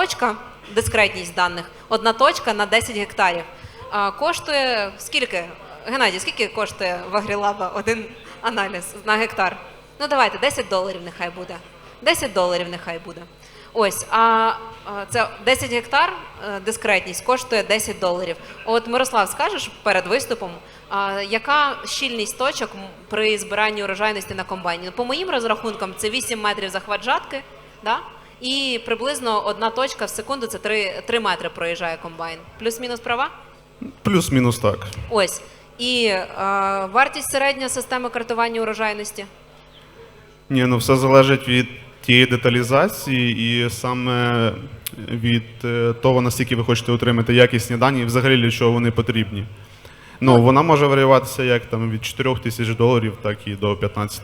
точка, дискретність даних, одна точка на 10 гектарів. А, коштує скільки? Геннадій, скільки коштує в Агрілаба один аналіз на гектар? Ну давайте, 10 доларів нехай буде. 10 доларів нехай буде. Ось, а, це 10 гектар, е, дискретність коштує 10 доларів. От Мирослав, скажеш перед виступом, а, яка щільність точок при збиранні урожайності на комбайні? Ну, По моїм розрахункам, це 8 метрів захват жатки, да? І приблизно одна точка в секунду це 3, 3 метри проїжджає комбайн. Плюс-мінус права? Плюс-мінус так. Ось. І е, вартість середня системи картування урожайності. Ні, ну все залежить від тієї деталізації і саме від е, того, наскільки ви хочете отримати якісні дані і взагалі для чого вони потрібні. Ну, вона може варіюватися як там від 4 тисяч доларів, так і до 15.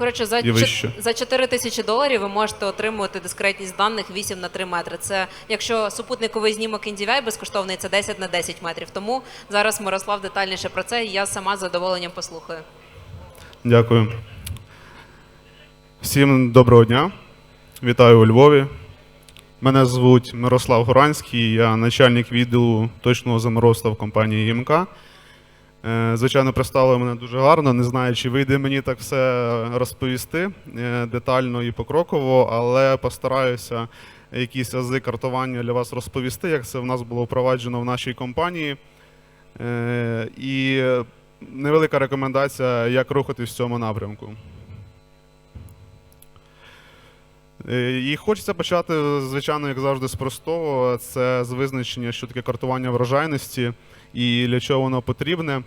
Коротше, за, І вище. за 4 тисячі доларів ви можете отримувати дискретність даних 8 на 3 метри. Це якщо супутниковий знімок NDVI безкоштовний, це 10 на 10 метрів. Тому зараз Мирослав детальніше про це, і я сама з задоволенням послухаю. Дякую. Всім доброго дня. Вітаю у Львові. Мене звуть Мирослав Горанський, я начальник відділу точного заморозства в компанії ЄМК. Е, Звичайно, представили мене дуже гарно. Не знаю, чи вийде мені так все розповісти е, детально і покроково, але постараюся якісь ази картування для вас розповісти, як це в нас було впроваджено в нашій компанії. Е, І невелика рекомендація, як рухатись в цьому напрямку. Е, І хочеться почати, звичайно, як завжди, з простого. Це з визначення, що таке картування врожайності і для чого воно потрібне.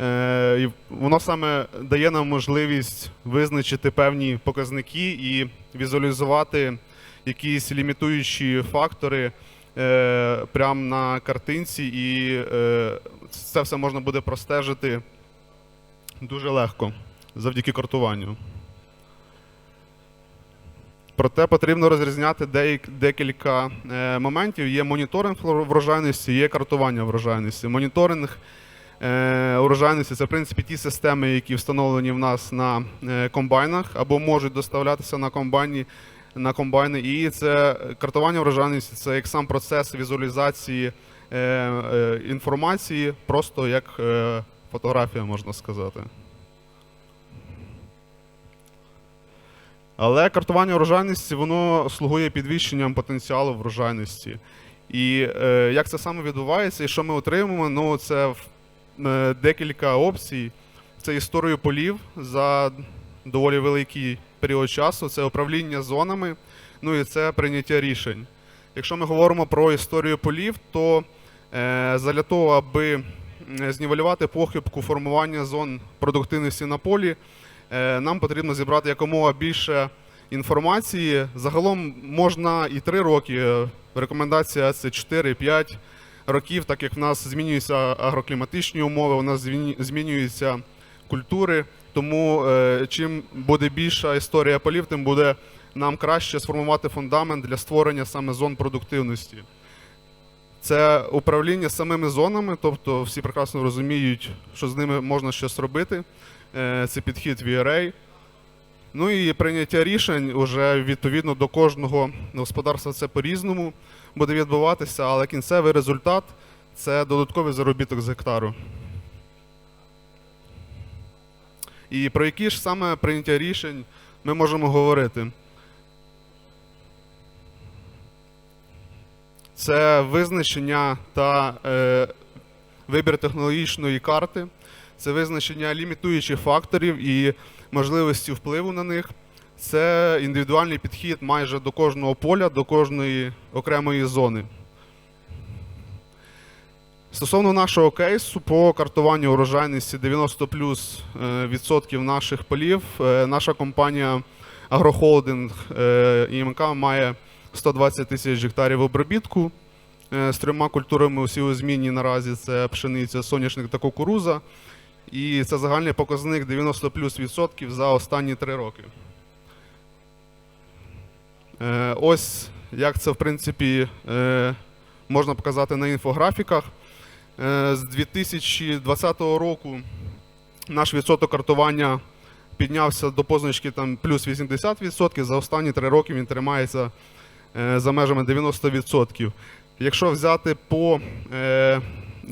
Е, і Воно саме дає нам можливість визначити певні показники і візуалізувати якісь лімітуючі фактори е, прямо на картинці, і е, це все можна буде простежити дуже легко завдяки картуванню. Проте потрібно розрізняти декілька е, моментів. Є моніторинг врожайності, є картування врожайності. Моніторинг е, урожайності це в принципі ті системи, які встановлені в нас на е, комбайнах або можуть доставлятися на комбайні. На комбайни, і це картування врожайності, це як сам процес візуалізації е, е, інформації, просто як е, фотографія, можна сказати. Але картування врожайності воно слугує підвищенням потенціалу врожайності. І е, як це саме відбувається, і що ми отримуємо? Ну, це е, декілька опцій. Це історію полів за доволі великий період часу, це управління зонами, ну і це прийняття рішень. Якщо ми говоримо про історію полів, то е, для того, аби знівелювати похибку формування зон продуктивності на полі, нам потрібно зібрати якомога більше інформації. Загалом можна і 3 роки. е, Рекомендація це 4-5 років, так як в нас змінюються агрокліматичні умови, у нас змінюються культури. Тому е, чим буде більша історія полів, тим буде нам краще сформувати фундамент для створення саме зон продуктивності. Це управління самими зонами, тобто всі прекрасно розуміють, що з ними можна щось робити. Е, Це підхід VRA. Ну і прийняття рішень уже відповідно до кожного господарства це по-різному буде відбуватися, але кінцевий результат це додатковий заробіток з гектару. І про які ж саме прийняття рішень ми можемо говорити? Це визначення та е, вибір технологічної карти, це визначення лімітуючих факторів і можливості впливу на них. Це індивідуальний підхід майже до кожного поля, до кожної окремої зони. Стосовно нашого кейсу по картуванню урожайності 90 плюс е, відсотків наших полів, е, наша компанія Агрохолдинг е, ІМК має 120 тисяч гектарів обробітку з трьома культурами усі у зміні наразі це пшениця, соняшник та кукуруза. І це загальний показник 90 плюс відсотків за останні три роки. Е, Ось як це в принципі е, можна показати на інфографіках. Е, З 2020 року наш відсоток картування піднявся до позначки там плюс 80%. За останні три роки він тримається за межами 90%. Якщо взяти по,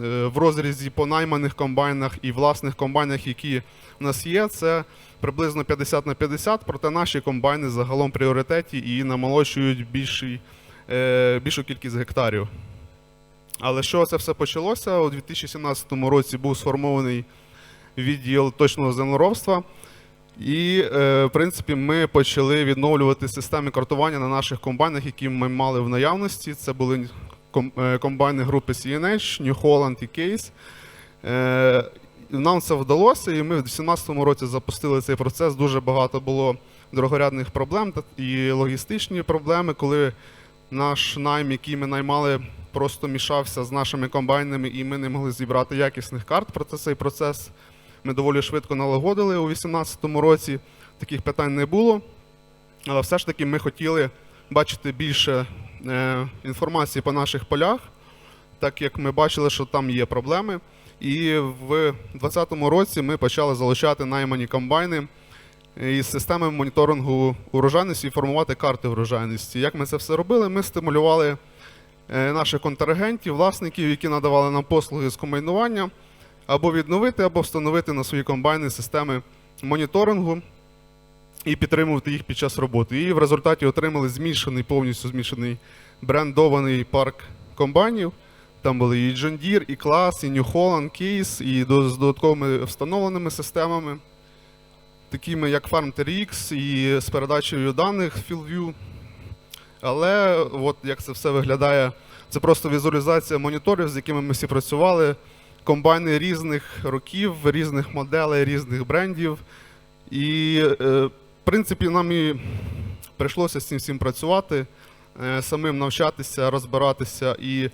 в розрізі по найманих комбайнах і власних комбайнах, які в нас є, це приблизно 50 на 50, проте наші комбайни загалом пріоритеті і намолочують більший, е, більшу кількість гектарів. Але що це все почалося? У 2017 році був сформований відділ точного землеробства. І, е, в принципі, ми почали відновлювати системи картування на наших комбайнах, які ми мали в наявності. Це були е, комбайни групи CNH, New Holland і Case. Е, Нам це вдалося, і ми в 2017 році запустили цей процес. Дуже багато було дорогорядних проблем і логістичні проблеми, коли наш найм, який ми наймали, просто мішався з нашими комбайнами, і ми не могли зібрати якісних карт. Проте цей процес ми доволі швидко налагодили у 2018 році. Таких питань не було. Але все ж таки ми хотіли бачити більше е, інформації по наших полях, так як ми бачили, що там є проблеми. І в 2020 році ми почали залучати наймані комбайни із системи моніторингу урожайності і формувати карти врожайності. Як ми це все робили? Ми стимулювали е, наших контрагентів, власників, які надавали нам послуги з комбайнування, або відновити, або встановити на свої комбайни системи моніторингу і підтримувати їх під час роботи. І в результаті отримали змішаний, повністю змішаний брендований парк комбайнів. Там були і John Deere, і Class, і New Holland, Case, і з додатковими встановленими системами, такими як FarmTRX і з передачею даних FieldView. Але от як це все виглядає, це просто візуалізація моніторів, з якими ми всі працювали. Комбайни різних років, різних моделей, різних брендів. І, е, в принципі, нам і прийшлося з цим всім працювати, е, самим навчатися, розбиратися. І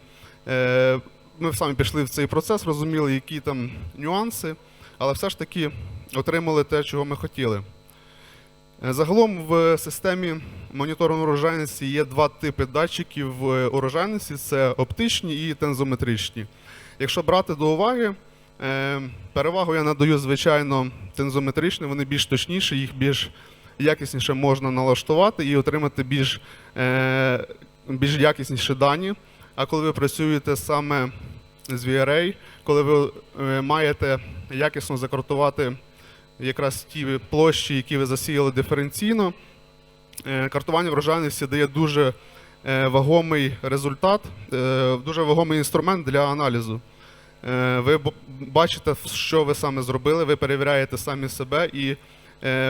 е, ми самі пішли в цей процес, розуміли, які там нюанси, але все ж таки отримали те, чого ми хотіли. Е, Загалом в системі моніторингу урожайності є два типи датчиків урожайності: це оптичні і тензометричні. Якщо брати до уваги, перевагу я надаю, звичайно, тензометричним, вони більш точніші, їх більш якісніше можна налаштувати і отримати більш, е, більш якісніші дані. А коли ви працюєте саме з VRA, коли ви е, маєте якісно закартувати якраз ті площі, які ви засіяли диференційно, е, картування врожайності дає дуже вагомий результат, дуже вагомий інструмент для аналізу. Ви бачите, що ви саме зробили, ви перевіряєте самі себе і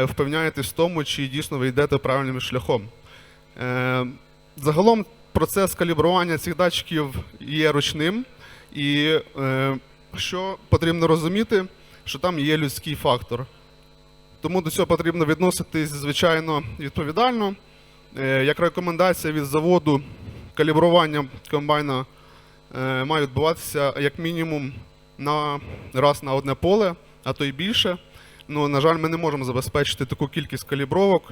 впевняєтесь в тому, чи дійсно ви йдете правильним шляхом. Е, Загалом процес калібрування цих датчиків є ручним, і е, що потрібно розуміти, що там є людський фактор. Тому до цього потрібно відноситись, звичайно, відповідально. Е, Як рекомендація від заводу, калібрування комбайна е, має відбуватися як мінімум на раз на одне поле, а то й більше. Ну, на жаль, ми не можемо забезпечити таку кількість калібровок,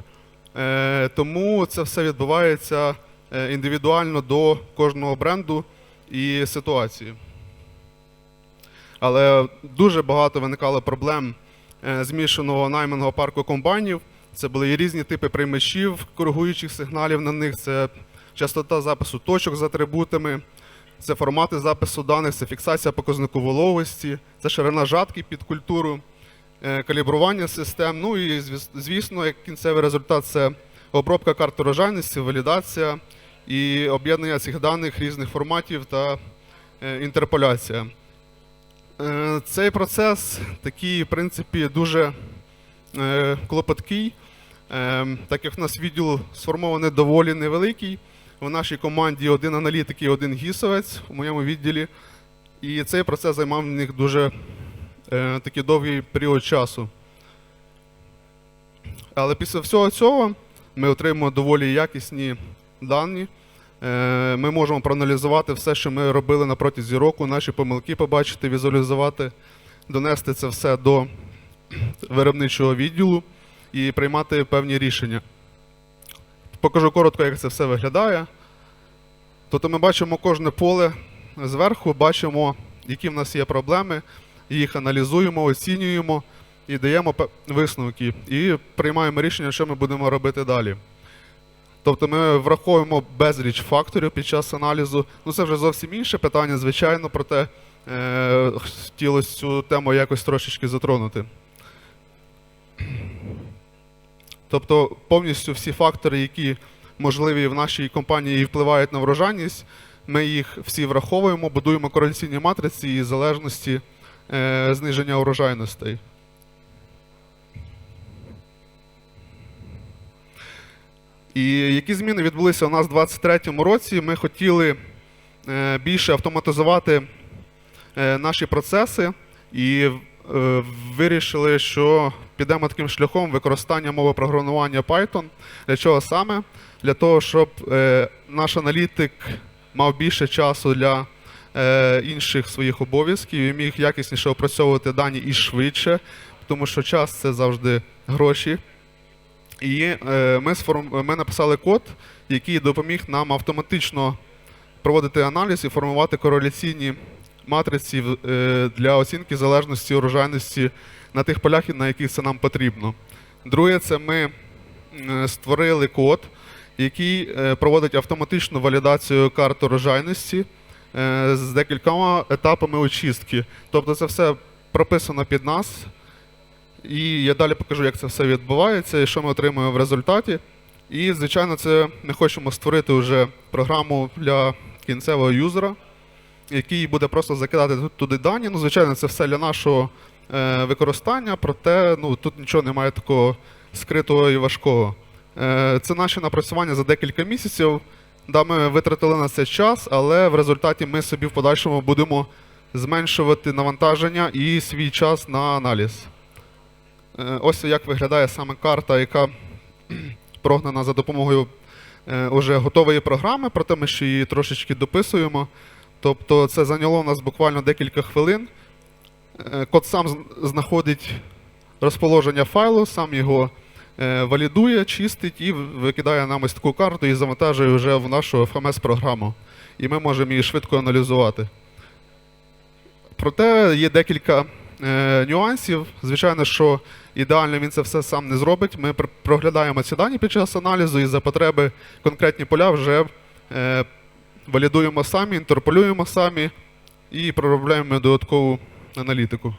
е, тому це все відбувається е, індивідуально до кожного бренду і ситуації. Але дуже багато виникало проблем е, змішаного найманого парку комбайнів. Це були і різні типи приймачів, коригуючих сигналів на них. Це частота запису точок з атрибутами, це формати запису даних, це фіксація показнику вологості, це ширина жатки під культуру, калібрування систем. Ну і звісно, як кінцевий результат це обробка карт урожайності, валідація і об'єднання цих даних різних форматів та е, інтерполяція. Е, Цей процес такий, в принципі, дуже е, клопоткий, е, так як в нас відділ сформований доволі невеликий. В нашій команді один аналітик і один гісовець у моєму відділі. І цей процес займав в них дуже е, такий довгий період часу. Але після всього цього ми отримуємо доволі якісні дані. Е, Ми можемо проаналізувати все, що ми робили на протязі року, наші помилки побачити, візуалізувати, донести це все до виробничого відділу і приймати певні рішення. Покажу коротко, як це все виглядає. Тобто ми бачимо кожне поле зверху, бачимо, які в нас є проблеми, їх аналізуємо, оцінюємо і даємо висновки. І приймаємо рішення, що ми будемо робити далі. Тобто ми враховуємо безліч факторів під час аналізу. Ну це вже зовсім інше питання, звичайно, проте е, хотілося цю тему якось трошечки затронути. Тобто повністю всі фактори, які можливі в нашій компанії і впливають на врожайність, ми їх всі враховуємо, будуємо кореляційні матриці і залежності е, зниження урожайностей. І які зміни відбулися у нас у 2023 році? Ми хотіли е, більше автоматизувати е, наші процеси і е, вирішили, що підемо таким шляхом використання мови програмування Python. Для чого саме? Для того, щоб е, наш аналітик мав більше часу для інших своїх обов'язків і міг якісніше опрацьовувати дані і швидше, тому що час це завжди гроші. І е, ми, сформ... ми написали код, який допоміг нам автоматично проводити аналіз і формувати кореляційні матриці е, для оцінки залежності урожайності на тих полях, на яких це нам потрібно. Друге, це ми е, створили код, який е, проводить автоматичну валідацію карт урожайності е, з декількома етапами очистки. Тобто це все прописано під нас. І я далі покажу, як це все відбувається і що ми отримуємо в результаті. І, звичайно, це ми хочемо створити вже програму для кінцевого юзера, який буде просто закидати туди дані. Ну, звичайно, це все для нашого е, використання, проте ну, тут нічого немає такого скритого і важкого. Е, це наші напрацювання за декілька місяців. Да, ми витратили на це час, але в результаті ми собі в подальшому будемо зменшувати навантаження і свій час на аналіз. Е, Ось як виглядає саме карта, яка прогнана за допомогою е, уже готової програми, проте ми ще її трошечки дописуємо. Тобто це зайняло у нас буквально декілька хвилин. Е, Код сам знаходить розположення файлу, сам його валідує, чистить і викидає нам ось таку карту і завантажує вже в нашу FMS-програму. І ми можемо її швидко аналізувати. Проте є декілька е, нюансів. Звичайно, що ідеально він це все сам не зробить. Ми проглядаємо ці дані під час аналізу і за потреби конкретні поля вже е, валідуємо самі, інтерполюємо самі і проробляємо додаткову аналітику.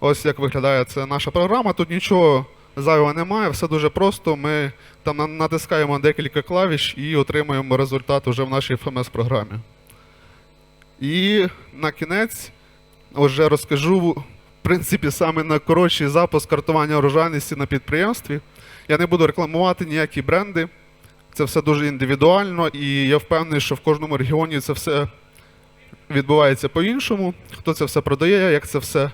Ось як виглядає це наша програма. Тут нічого зайвого немає, все дуже просто. Ми там натискаємо декілька клавіш і отримуємо результат уже в нашій FMS-програмі. І на кінець вже розкажу, в принципі, саме на коротший запуск картування урожайності на підприємстві. Я не буду рекламувати ніякі бренди. Це все дуже індивідуально, і я впевнений, що в кожному регіоні це все відбувається по-іншому. Хто це все продає, як це все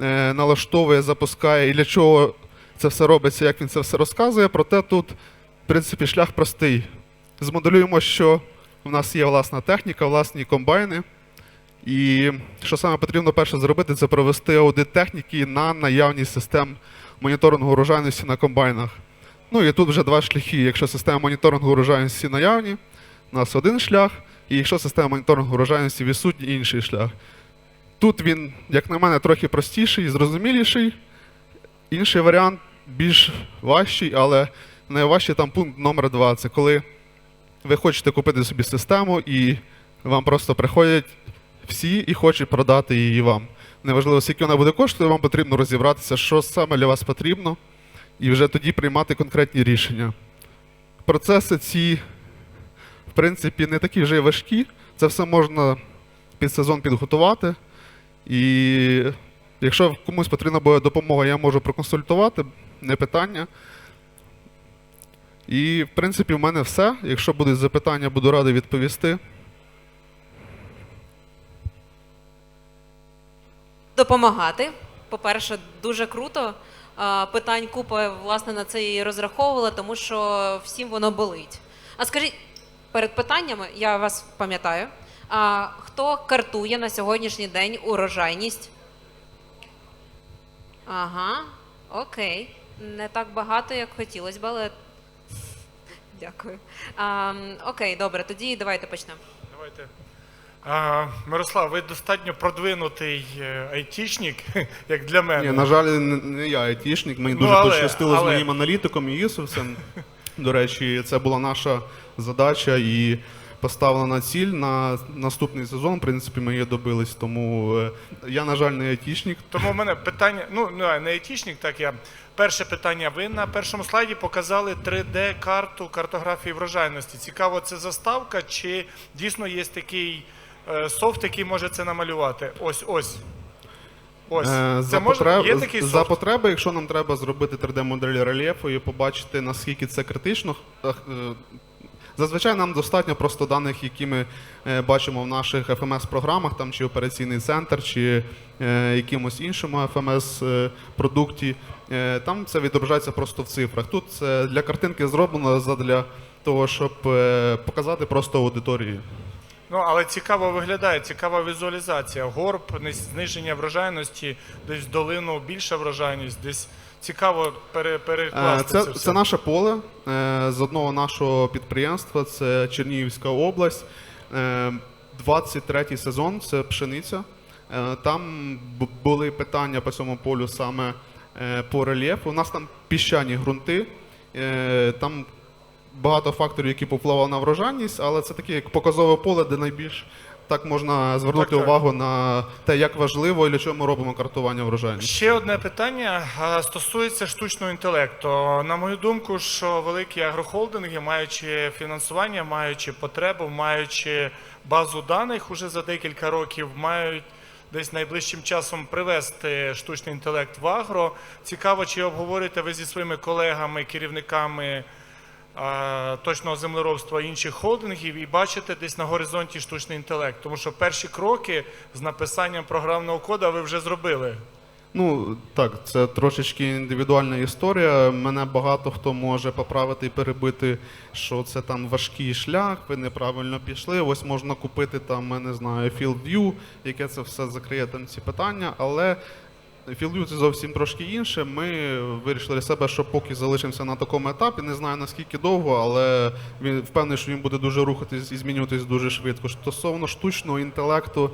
е, налаштовує, запускає і для чого це все робиться, як він це все розказує. Проте тут, в принципі, шлях простий. Змоделюємо, що в нас є власна техніка, власні комбайни. І що саме потрібно перше зробити, це провести аудит техніки на наявність систем моніторингу урожайності на комбайнах. Ну і тут вже два шляхи. Якщо система моніторингу урожайності наявні, у нас один шлях, і якщо система моніторингу урожайності відсутній, інший шлях. Тут він, як на мене, трохи простіший, і зрозуміліший. Інший варіант більш важчий, але найважчий там пункт номер два. Це коли ви хочете купити собі систему і вам просто приходять всі і хочуть продати її вам. Неважливо, скільки вона буде коштувати, вам потрібно розібратися, що саме для вас потрібно, і вже тоді приймати конкретні рішення. Процеси ці, в принципі, не такі вже важкі. Це все можна під сезон підготувати. І якщо комусь потрібна буде допомога, я можу проконсультувати, не питання. І, в принципі, в мене все. Якщо будуть запитання, буду радий відповісти. допомагати. По-перше, дуже круто. Питань купа, власне, на це і розраховувала, тому що всім воно болить. А скажіть, перед питаннями, я вас пам'ятаю, а хто картує на сьогоднішній день урожайність? Ага, окей. Не так багато, як хотілося б, але дякую. А, окей, добре, тоді давайте почнемо. Давайте. А, Мирослав, ви достатньо продвинутий е, айтішник, як для мене. Ні, на жаль, не, не я айтішник, мені Ну, дуже але- пощастило з моїм аналітиком і Юсуфсом. До речі, це була наша задача і поставлена ціль на наступний сезон. В принципі, ми її добились. Тому е, я, на жаль, не айтішник. Тому в мене питання, ну не не айтішник, так я. Перше питання. Ви на першому слайді показали 3D-карту картографії врожайності. Цікаво, це заставка, чи дійсно є такий е, софт, який може це намалювати? Ось, ось. Ось. Е, це за, може, потреб... є такий за потреби, якщо нам треба зробити 3D-модель рельєфу і побачити, наскільки це критично. Зазвичай нам достатньо просто даних, які ми е, бачимо в наших FMS-програмах, там чи операційний центр, чи е, якимось іншому FMS-продукті. Е, там це відображається просто в цифрах. Тут це для картинки зроблено задля того, щоб показати просто аудиторії. Ну, але цікаво виглядає, цікава візуалізація. Горб, зниження врожайності, десь долину більша врожайність, десь цікаво пере, Е, перекласти Це, це, все. це наше поле е, з одного нашого підприємства, це Чернігівська область. Е, 23-й сезон це пшениця. Е, Там були питання по цьому полю саме е, по рельєфу. У нас там піщані ґрунти. Е, Там багато факторів, які попливали на врожайність, але це таке як показове поле, де найбільш так можна звернути Так, так. увагу на те, як важливо і для чого ми робимо картування врожайності. Ще одне питання стосується штучного інтелекту. На мою думку, що великі агрохолдинги, маючи фінансування, маючи потребу, маючи базу даних уже за декілька років, мають десь найближчим часом привести штучний інтелект в агро. Цікаво, чи обговорюєте ви зі своїми колегами, керівниками точного землеробства інших холдингів і бачите десь на горизонті штучний інтелект. Тому що перші кроки з написанням програмного коду ви вже зробили. Ну так, це трошечки індивідуальна історія. Мене багато хто може поправити і перебити, що це там важкий шлях, ви неправильно пішли. Ось можна купити там, я не знаю, FieldView, яке це все закриє там ці питання. Але FieldView це зовсім трошки інше. Ми вирішили для себе, що поки залишимося на такому етапі, не знаю наскільки довго, але він впевнений, що він буде дуже рухатись і змінюватись дуже швидко. Стосовно штучного інтелекту,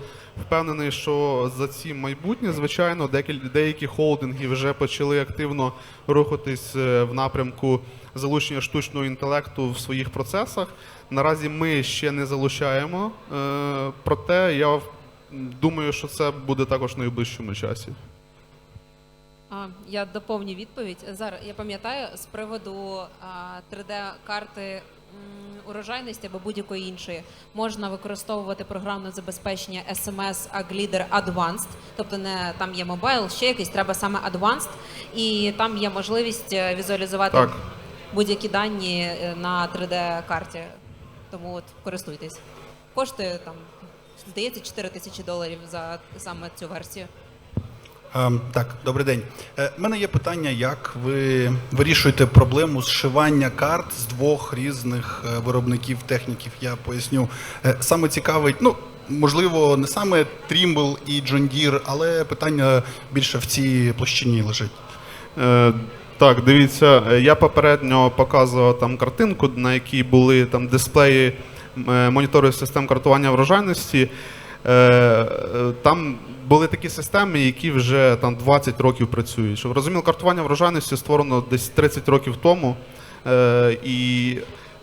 впевнений, що за ці майбутнє, звичайно, деякі холдинги вже почали активно рухатись е, в напрямку залучення штучного інтелекту в своїх процесах. Наразі ми ще не залучаємо, е, проте я думаю, що це буде також в найближчому часі. Я доповню відповідь. Зараз я пам'ятаю з приводу 3D-карти урожайності або будь-якої іншої можна використовувати програмне забезпечення SMS AgLeader Advanced, тобто не там є мобайл, ще якийсь, треба саме Advanced, і там є можливість е, візуалізувати будь-які дані е, на 3D-карті. Тому от користуйтесь. Коштує там, здається, 4 тисячі доларів за саме цю версію. Ем, Так, добрий день. У мене є питання, як ви вирішуєте проблему зшивання карт з двох різних е, виробників техніків. Я поясню. Е, Саме цікавить, ну можливо, не саме Trimble і John Deere, але питання більше в цій площині лежить. Е, так, дивіться, е, я попередньо показував там картинку, на якій були там дисплеї е, моніторів систем картування врожайності. Е, е, Там були такі системи, які вже там 20 років працюють. Щоб ви розуміли, картування врожайності створено десь 30 років тому. Е, І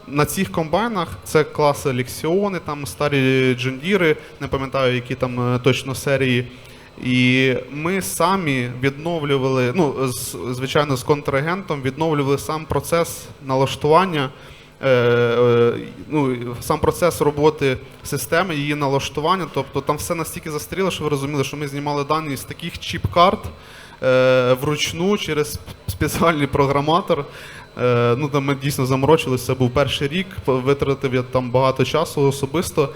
на цих комбайнах це класи Лексіони, там старі джендіри, не пам'ятаю, які там точно серії. І ми самі відновлювали, ну, звичайно, з контрагентом відновлювали сам процес налаштування, ну, сам процес роботи системи, її налаштування. Тобто там все настільки застріло, що ви розуміли, що ми знімали дані з таких чіп-карт е, вручну через спеціальний програматор. Е, ну, там ми дійсно заморочилися, це був перший рік, витратив я там багато часу особисто.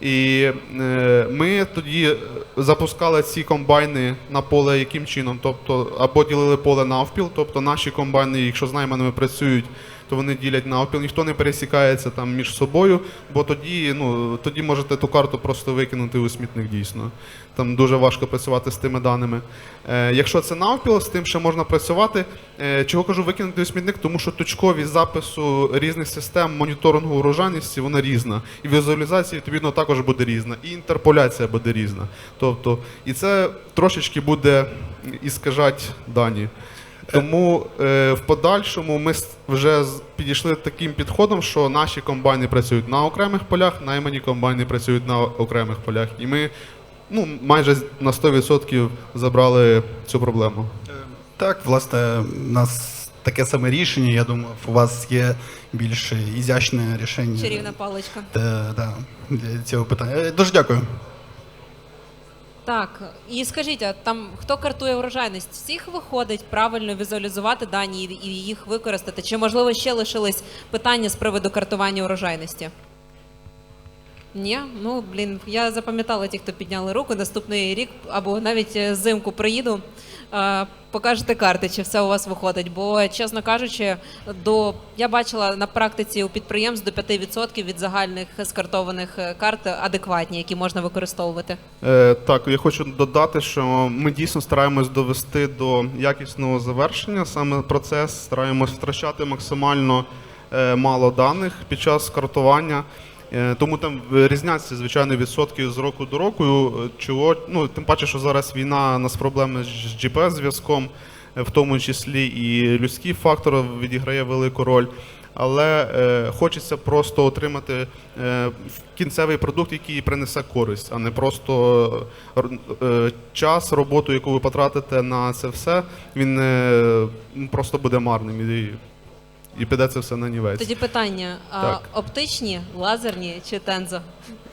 І е, ми тоді запускали ці комбайни на поле яким чином? Тобто, або ділили поле навпіл, тобто наші комбайни, якщо з найманами працюють, то вони ділять навпіл, ніхто не пересікається там між собою, бо тоді, ну, тоді можете ту карту просто викинути у смітник дійсно. Там дуже важко працювати з тими даними. Е, якщо це навпіл, з тим ще можна працювати. Е, чого кажу викинути у смітник, тому що точковість запису різних систем моніторингу урожайності вона різна. І візуалізація відповідно також буде різна, і інтерполяція буде різна. Тобто, і це трошечки буде іскажати дані. Тому е, в подальшому ми вже з- підійшли таким підходом, що наші комбайни працюють на окремих полях, наймані комбайни працюють на окремих полях. І ми ну, майже на 100% забрали цю проблему. Так, власне, у нас таке саме рішення. Я думаю, у вас є більш ізящне рішення. Чарівна паличка. Та, да, для цього питання. Е, Дуже дякую. Так, і скажіть, а там хто картує врожайність? Всіх виходить правильно візуалізувати дані і їх використати? Чи можливо ще лишились питання з приводу картування урожайності? Ні, ну блін, я запам'ятала ті, хто підняли руку. Наступний рік або навіть е, зимку приїду, покажете карти, чи все у вас виходить. Бо, чесно кажучи, до я бачила на практиці у підприємств до 5% від загальних скартованих е, карт адекватні, які можна використовувати. Е, так, я хочу додати, що ми дійсно стараємось довести до якісного завершення саме процес, стараємось втрачати максимально е, мало даних під час картування. Е, Тому там різняться, звичайно, відсотки з року до року. Е, Чого, ну, тим паче, що зараз війна, у нас проблеми з GPS-зв'язком, е, в тому числі і людський фактор відіграє велику роль. Але е, хочеться просто отримати е, кінцевий продукт, який принесе користь, а не просто е, час, роботу, яку ви потратите на це все, він е, просто буде марним і, піде це все на нівець. Тоді питання: а, Так. оптичні, лазерні чи тензо?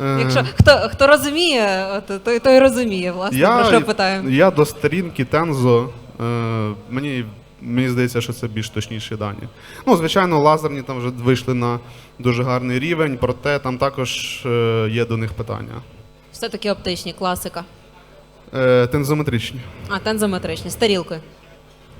Е, Якщо хто, хто розуміє, от, той, той розуміє, власне, про що питаю. я до сторінки Тензо. Е, мені, мені здається, що це більш точніші дані. Ну, звичайно, лазерні там вже вийшли на дуже гарний рівень, проте там також е, є до них питання. Все-таки оптичні, класика. Е, тензометричні. А, тензометричні, з тарілкою.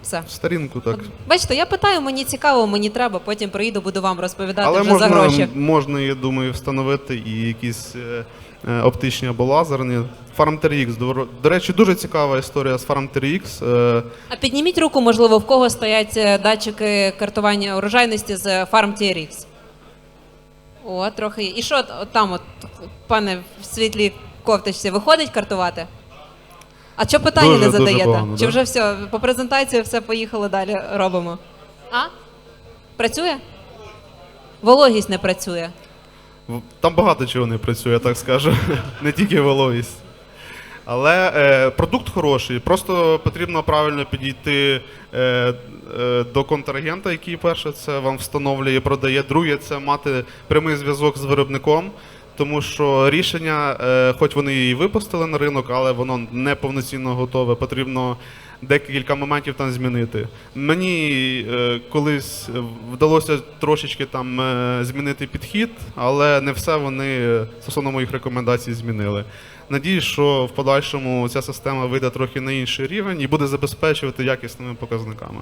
Все. Сторінку, так. От, бачите, я питаю, мені цікаво, мені треба, потім приїду, буду вам розповідати Але вже за можна, гроші. можна, я думаю, встановити і якісь е, е, оптичні або лазерні. Farm 3X, до, до речі, дуже цікава історія з Farm 3X. Е, А підніміть руку, можливо, в кого стоять е, датчики картування урожайності з е, Farm TRX. О, трохи є. І що от, от там, от, пане в світлій кофточці, виходить картувати? А що питання Дуже- не дуже задаєте? погано, Чи да. вже все, по презентації все поїхали далі робимо? А? Працює? Вологість не працює. в- там багато чого не працює, так скажу. не тільки вологість. Але е, продукт хороший, просто потрібно правильно підійти е, е, до контрагента, який перше це вам встановлює, продає. Друге, це мати прямий зв'язок з виробником, тому що рішення, е, хоч вони і випустили на ринок, але воно не повноцінно готове. Потрібно декілька моментів там змінити. Мені е, колись вдалося трошечки там е, змінити підхід, але не все вони стосовно моїх рекомендацій змінили. Надіюсь, що в подальшому ця система вийде трохи на інший рівень і буде забезпечувати якісними показниками.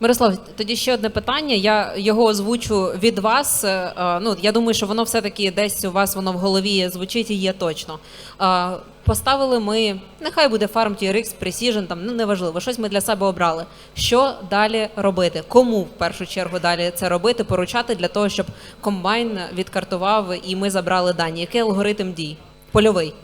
Мирослав, тоді ще одне питання. Я його озвучу від вас. Е, е, Ну, я думаю, що воно все-таки десь у вас воно в голові звучить і є точно. Е, Поставили ми, нехай буде Farm TRX, Precision, там, ну неважливо, щось ми для себе обрали. Що далі робити? Кому в першу чергу далі це робити, поручати для того, щоб комбайн відкартував і ми забрали дані? Який алгоритм дій? Польовий.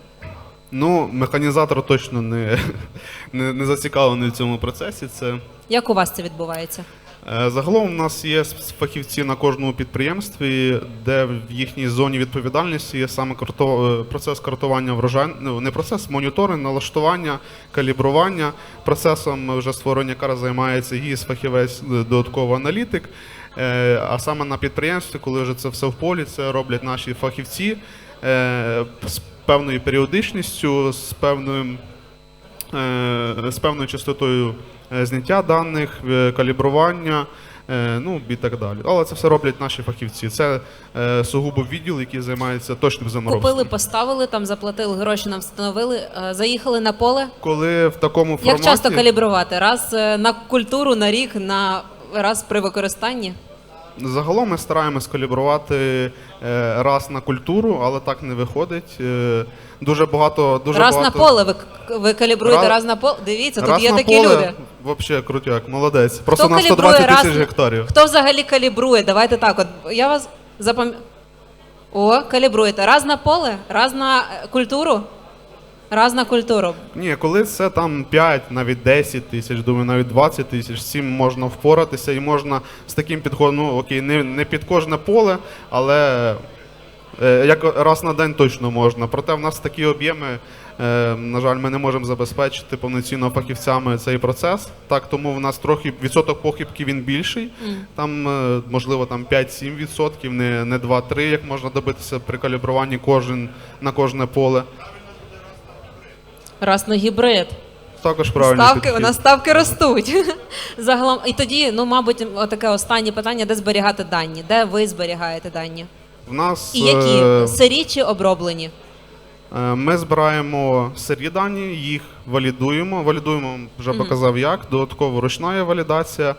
Ну, механізатор точно не, не, не зацікавлений в цьому процесі. Це Як у вас це відбувається? Е, Загалом у нас є с- фахівці на кожному підприємстві, де в їхній зоні відповідальності є саме карто- е, процес картування врожай, ну не процес, моніторинг, налаштування, калібрування. Процесом вже створення кар займається гіс, фахівець, е, додатковий аналітик. Е, А саме на підприємстві, коли вже це все в полі, це роблять наші фахівці е, певною періодичністю, з певною е, з певною частотою е, зняття даних, е, калібрування, ну і так далі. Але це все роблять наші фахівці. Це сугубо відділ, який займається точним заморозком. Купили, поставили, там заплатили гроші, нам встановили, заїхали на поле. Коли в такому Як часто калібрувати? Раз на культуру, на рік, на раз при використанні? Загалом ми стараємось калібрувати е, раз на культуру, але так не виходить. Е, Дуже багато дуже раз багато... на поле ви, ви калібруєте, Раз- раз, на поле. Дивіться, тут раз є на такі поле, люди. Взагалі крутяк, молодець. Просто Хто на калібрує 120 раз тисяч гектарів. Хто взагалі калібрує? Давайте так. От я вас запам... О, калібруєте. Раз на поле, раз на е, культуру. Раз на культуру. Ні, коли це там 5, навіть 10 тисяч, думаю, навіть 20 тисяч, цим можна впоратися і можна з таким підходом, ну окей, не, не під кожне поле, але е, як раз на день точно можна. Проте в нас такі об'єми, е, на жаль, ми не можемо забезпечити повноцінно фахівцями цей процес. Так, тому в нас трохи відсоток похибки він більший. Там, е, можливо, там 5-7 відсотків, не, не 2-3, як можна добитися при калібруванні кожен на кожне поле. Раз на гібрид. Також правильно. Ставки, у нас ставки ростуть. Загалом, і тоді, ну, мабуть, таке останнє питання: де зберігати дані? Де ви зберігаєте дані? В нас І які? е, Сирі чи оброблені? е, ми збираємо сирі дані, їх валідуємо. Валідуємо, вже показав як. Додатково ручна валідація,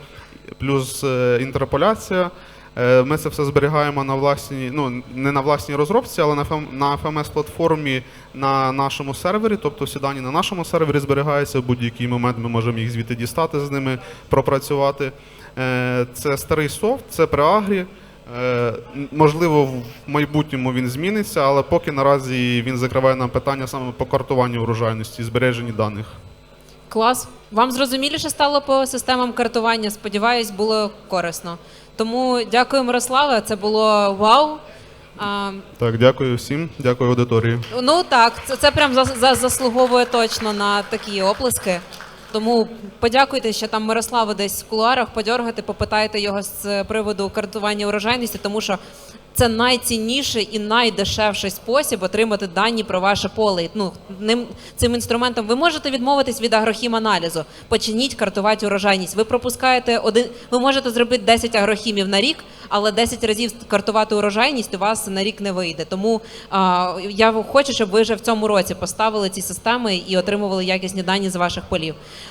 плюс е, інтерполяція. Е, Ми це все зберігаємо на власній, ну не на власній розробці, але на на FMS платформі на нашому сервері. Тобто всі дані на нашому сервері зберігаються. В будь-який момент ми можемо їх звідти дістати з ними, пропрацювати. Е, Це старий софт, це преагрі. Е, Можливо, в майбутньому він зміниться, але поки наразі він закриває нам питання саме по картуванню урожайності, збереженні даних. Клас. Вам зрозуміліше стало по системам картування? Сподіваюсь, було корисно. Тому дякую, Мирославе. Це було вау. А, Так, дякую всім, дякую аудиторії. ну так, це, це прям за, за, заслуговує точно на такі оплески. Тому подякуйте, що там Мирославу десь в кулуарах подьоргати, попитайте його з приводу картування урожайності, тому що це найцінніший і найдешевший спосіб отримати дані про ваше поле. Ну, ним, цим інструментом ви можете відмовитись від агрохіманалізу. Почніть картувати урожайність. Ви пропускаєте один, ви можете зробити 10 агрохімів на рік, але 10 разів картувати урожайність у вас на рік не вийде. Тому а, я хочу, щоб ви вже в цьому році поставили ці системи і отримували якісні дані з ваших полів.